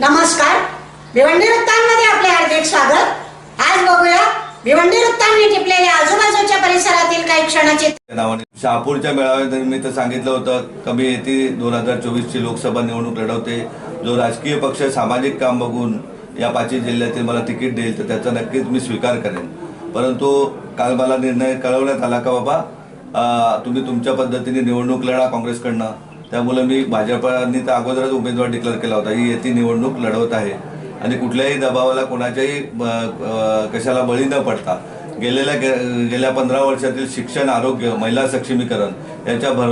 नमस्कार. भिवंडी वृत्तांमध्ये आपले हार्दिक स्वागत. आज बघूया भिवंडी वृत्तांनी टिपलेल्या आजूबाजूच्या परिसरातील काही क्षणाचे त्या नावाने शहापूरच्या मेळाव्यानिमित्त सांगितलं होतं कमी येते दोन हजार चोवीसची लोकसभा निवडणूक लढवते. जो राजकीय पक्ष सामाजिक काम बघून या पाचही जिल्ह्यातील मला तिकीट देईल तर त्याचा नक्कीच मी स्वीकार करेन. परंतु काल मला निर्णय कळवण्यात आला का बाबा? तुम्ही तुमच्या पद्धतीने निवडणूक लढा काँग्रेसकडनं. त्यामुळे मी भाजपाने तर अगोदरच उमेदवार डिक्लेअर केला होता. ही येती निवडणूक लढवत आहे. आणि कुठल्याही दबावाला कोणाच्याही कशाला बळी न पडता गेलेल्या गेल्या पंधरा वर्षातील शिक्षण आरोग्य महिला सक्षमीकरण याच्या भर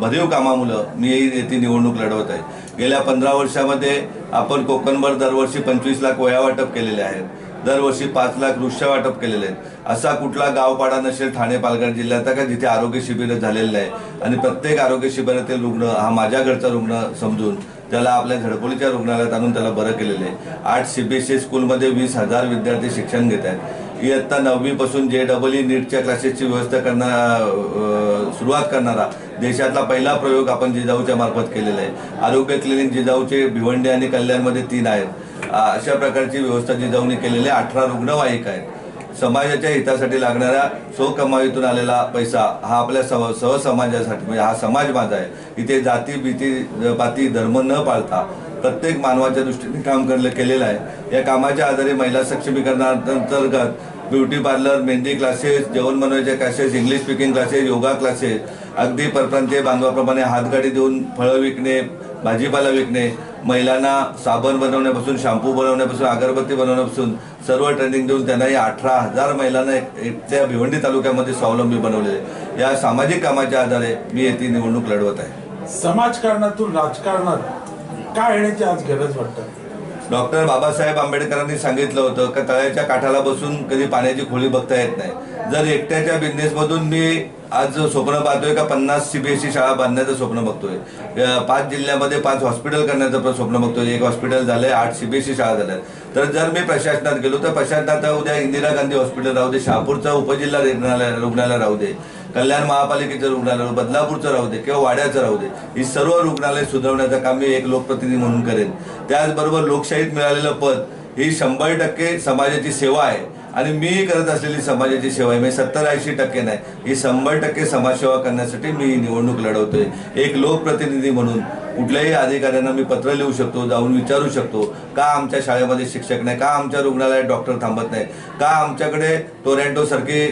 भरीव कामामुळं मी येथे निवडणूक लढवत आहे. गेल्या पंधरा वर्षामध्ये आपण कोकणभर दरवर्षी पंचवीस लाख वया वाटप केलेले आहेत. दरवर्षी पाच लाख वृक्ष वाटप केलेले आहेत. असा कुठला गावपाडा नसेल ठाणे पालघर जिल्ह्याचा का जिथे आरोग्य शिबिर झालेलं आहे आणि प्रत्येक आरोग्य शिबिरातील रुग्ण हा माझ्या घरचा रुग्ण समजून त्याला आपल्या झडपोलीच्या रुग्णालयात आणून त्याला बरं केलेलं आहे. आठ सीबीएसई स्कूलमध्ये वीस हजार विद्यार्थी शिक्षण घेत आहेत. इयत्ता नववीपासून जे डबल ई नीटच्या क्लासेसची व्यवस्था करणार सुरुवात करणारा देशातला पहिला प्रयोग आपण जिजाऊच्या मार्फत केलेला आहे. आरोग्य क्लिनिक जिजाऊचे भिवंडी आणि कल्याणमध्ये तीन आहेत. अशा प्रकारची व्यवस्था जिजाऊने केलेली अठरा रुग्णवाहिका आहेत. समाजाच्या हितासाठी लागणाऱ्या स्वकमाईतून आलेला पैसा हा आपल्या सव सहसमाजासाठी म्हणजे हा समाज माझा आहे. इथे जाती भीती पाती धर्म न पाळता प्रत्येक मानवाच्या दृष्टीने काम करले केलेलं आहे. या कामाच्या आधारे महिला सक्षमीकरणाअंतर्गत ब्युटी पार्लर मेहंदी क्लासेस जेवण बनवायचे classes English speaking classes yoga classes अगदी परप्रांतीय बांधवाप्रमाणे हातगाडी देऊन फळं विकणे भाजीपाला विकणे महिलांना साबण बनवण्यापासून शॅम्पू बनवण्यापासून अगरबत्ती बनवण्यापासून सर्व ट्रेनिंग देऊन त्यांनाही अठरा हजार महिलांना एक- एकट्या भिवंडी तालुक्यामध्ये स्वावलंबी बनवलेले या सामाजिक कामाच्या आधारे मी येथे निवडणूक लढवत आहे. समाजकारणातून राजकारणात काय येण्याची आज गरज वाटतं? डॉक्टर बाबासाहेब आंबेडकरांनी सांगितलं होतं का तळ्याच्या काठाला बसून कधी पाण्याची खोली बघता येत नाही. जर एकट्याच्या बिझनेसमधून मी आज स्वप्न पाहतोय का पन्नास सीबीएसई शाळा बांधण्याचं स्वप्न बघतोय. पाच जिल्ह्यामध्ये पाच हॉस्पिटल करण्याचं स्वप्न बघतोय. एक हॉस्पिटल झालंय आठ सीबीएसई शाळा झाल्या तर जर मी प्रशासनात गेलो तर प्रशासनात उद्या इंदिरा गांधी हॉस्पिटल राहू दे शहापूरचं उपजिल्हा रुग्णालय रुग्णालय राहू दे कल्याण महापालिकेचं रुग्णालय राहू, बदलापूरचं राहू दे किंवा वाड्याचं राहू दे ही सर्व रुग्णालय सुधारण्याचं काम मी एक लोकप्रतिनिधी म्हणून करेन. त्याचबरोबर लोकशाहीत मिळालेलं पद ही शंभर टक्के समाजाची सेवा आहे. आणि मी करत असलेली समाजाची सेवा आहे. म्हणजे सत्तर ऐंशी टक्के नाही. ही शंभर टक्के समाजसेवा करण्यासाठी मी निवडणूक लढवतोय. एक लोकप्रतिनिधी म्हणून कुठल्याही अधिकाऱ्यांना मी पत्र लिहू शकतो जाऊन विचारू शकतो. का आमच्या शाळेमध्ये शिक्षक नाही? का आमच्या रुग्णालयात डॉक्टर थांबत नाही? का आमच्याकडे टोरॅन्टो सारखी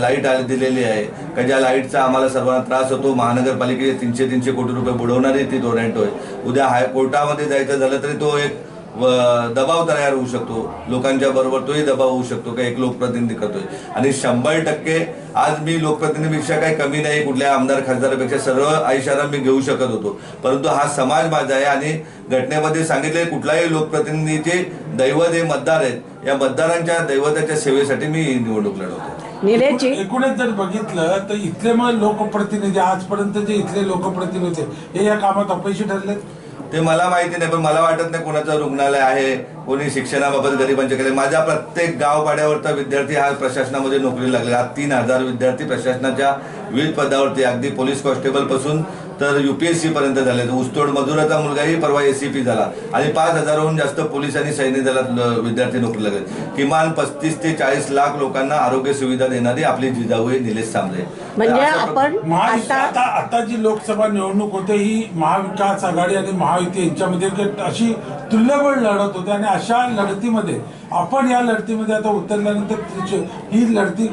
लाइट आली दिलेली आहे? का ज्या लाईटचा आम्हाला सर्वांना त्रास होतो? महानगरपालिकेचे तीनशे तीनशे कोटी रुपये बुडवणारी ती टोरॅन्टो आहे. उद्या हायकोर्टामध्ये जायचं झालं तरी तो एक दबाव तयार होऊ शकतो. लोकांच्या बरोबर तोही दबाव होऊ शकतो का? एक लोकप्रतिनिधी करतोय. आणि शंभर टक्के आज मी लोकप्रतिनिधीपेक्षा काही कमी नाही कुठल्या आमदार खासदारापेक्षा सर्व आयुष्याला मी घेऊ शकत होतो. परंतु हा समाज माझा आहे आणि घटनेमध्ये सांगितले कुठलाही लोकप्रतिनिधीचे दैवत हे मतदार आहेत. या मतदारांच्या दैवताच्या सेवेसाठी मी निवडणूक लढवतो एकूणच जर बघितलं तर इथले मग लोकप्रतिनिधी आजपर्यंत जे इथले लोकप्रतिनिधी हे या कामात अपयशी ठरले ते मला माहिती नाही पण मला वाटत नाही कोणाचं रुग्णालय आहे कोणी शिक्षणाबाबत गरिबांचे केले. माझ्या प्रत्येक गावपाड्यावरचा विद्यार्थी हा प्रशासनामध्ये नोकरी लागला तीन हजार विद्यार्थी प्रशासनाच्या विविध पदावरती अगदी पोलीस कॉन्स्टेबलपासून तर युपीएससी पर्यंत झाले. ऊसतोड मजुराचा मुलगाही परवा एसीपी झाला. आणि पाच हजाराहून जास्त पोलीस आणि सैन्य दलात विद्यार्थी नोकरी लागले किमान पस्तीस ते चाळीस लाख लोकांना आरोग्य सुविधा देणारी आपली जिजाऊ निलेश सांबळे. म्हणजे आपण आता आता जी लोकसभा निवडणूक होते ही महाविकास आघाडी आणि महायुती यांच्यामध्ये अशी तुल्यबळ लढत होते आणि अशा लढतीमध्ये आपण या लढतीमध्ये आता उतरल्यानंतर ही लढती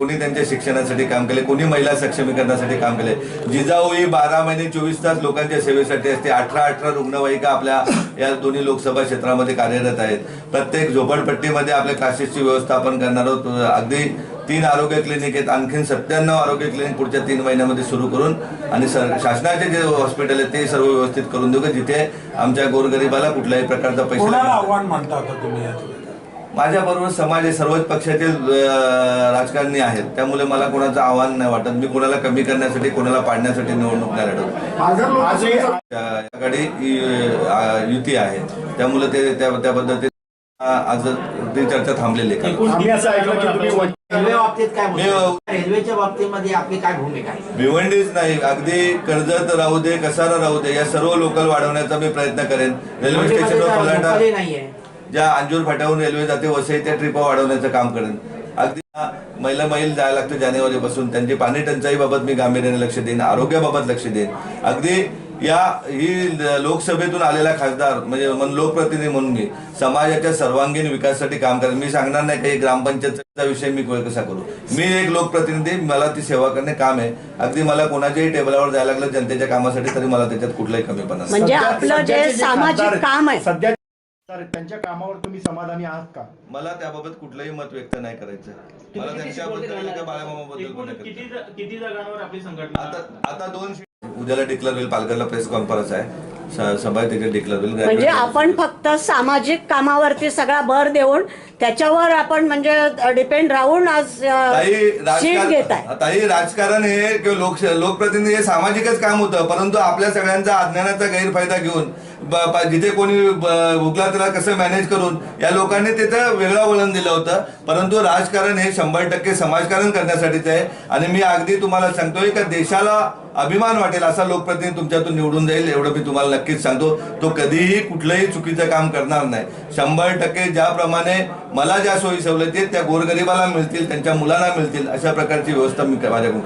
कोणी त्यांच्या शिक्षणासाठी काम केले कोणी महिला सक्षमीकरणासाठी काम केले जिजाऊ ही बारा महिने चोवीस तास लोकांच्या सेवेसाठी असते. अठरा अठरा रुग्णवाहिका आपल्या या दोन्ही लोकसभा क्षेत्रामध्ये कार्यरत आहेत. प्रत्येक झोपडपट्टीमध्ये आपल्या क्लासेसची व्यवस्थापन करणार आहोत. अगदी तीन आरोग्य क्लिनिक आहेत. आणखीन सत्त्याण्णव आरोग्य क्लिनिक पुढच्या तीन महिन्यामध्ये सुरू करून आणि सर शासनाचे जे हॉस्पिटल आहेत ते सर्व व्यवस्थित करून देऊ का? जिथे आमच्या गोरगरिबाला कुठल्याही प्रकारचा पैसा आव्हान आता तुम्ही यात माझ्या बरोबर समाज हे सर्वच पक्षातील राजकारणी आहेत. त्यामुळे मला कोणाचं आव्हान नाही वाटत. मी कोणाला कमी करण्यासाठी कोणाला पाडण्यासाठी निवडणूक नाही लढवत. युती आहे. त्यामुळे ते त्या त्या पद्धतीने आज ती चर्चा थांबलेली आहे. आम्ही असं ऐकलं की तुम्ही रेल्वे बाबतीत काय मी- बोलतो रेल्वेच्या बाबतीमध्ये आपली काय भूमिका आहे? भिवंडीच नाही. अगदी कर्जत राहू दे कसारा राहू दे या सर्व लोकल वाढवण्याचा मी प्रयत्न करेन. रेल्वे स्टेशनवर नाहीये. ज्या अंजूर फाट्याहून रेल्वे जाते वसई त्या ट्रिपा वाढवण्याचं काम करेन. अगदी महिला मैल जायला लागतं जानेवारीपासून त्यांची पाणी टंचाईबाबत मी गांभीर्याने लक्ष देईन आरोग्याबाबत लक्ष देईन. अगदी या ही लोकसभेतून आलेला खासदार म्हणजे मन- लोकप्रतिनिधी म्हणून मी समाजाच्या सर्वांगीण विकासासाठी काम करेन. मी सांगणार नाही काही ग्रामपंचायतचा विषय मी कसा करू. मी एक लोकप्रतिनिधी मला ती सेवा करणे काम आहे. अगदी मला कोणाच्याही टेबलावर जायला लागलं जनतेच्या कामासाठी तरी मला त्याच्यात कुठलाही कमीपणा. म्हणजे आपलं जे सामाजिक काम आहे. सध्या आहेत, त्यांच्या कामावर तुम्ही समाधानी आहात का? मला त्याबाबत कुठलंही मत व्यक्त नाही करायचं. मला त्यांच्याबद्दल त्या बाळामामाबद्दल आपली संघटना आता आता दोन उद्याला डिक्लेअर होईल पालघरला प्रेस कॉन्फरन्स आहे. म्हणजे आपण फक्त सामाजिक कामावरती सगळा भर देऊन त्याच्यावर आपण म्हणजे डिपेंड राहून आज घेत आहे. राजकारण हे किंवा लोक लोकप्रतिनिधी हे सामाजिकच काम होतं परंतु आपल्या सगळ्यांचा अज्ञानाचा गैरफायदा घेऊन जिथे कोणी ब- त्याला कसं मॅनेज करून या लोकांनी तिथं वेगळं वळण दिलं होतं. परंतु राजकारण हे शंभर टक्के समाजकारण करण्यासाठीच आहे. आणि मी अगदी तुम्हाला सांगतोय का देशाला अभिमान वाटेल असा लोकप्रतिनिधी तुमच्यातून निवडून जाईल एवढं मी तुम्हाला नक्कीच सांगतो. तो कधीही कुठलंही चुकीचं काम करणार नाही. शंभर टक्के ज्याप्रमाणे मला ज्या सोयी सवलती त्या गोरगरिबाला मिळतील त्यांच्या मुलांना मिळतील अशा प्रकारची व्यवस्था मी माझ्याकडून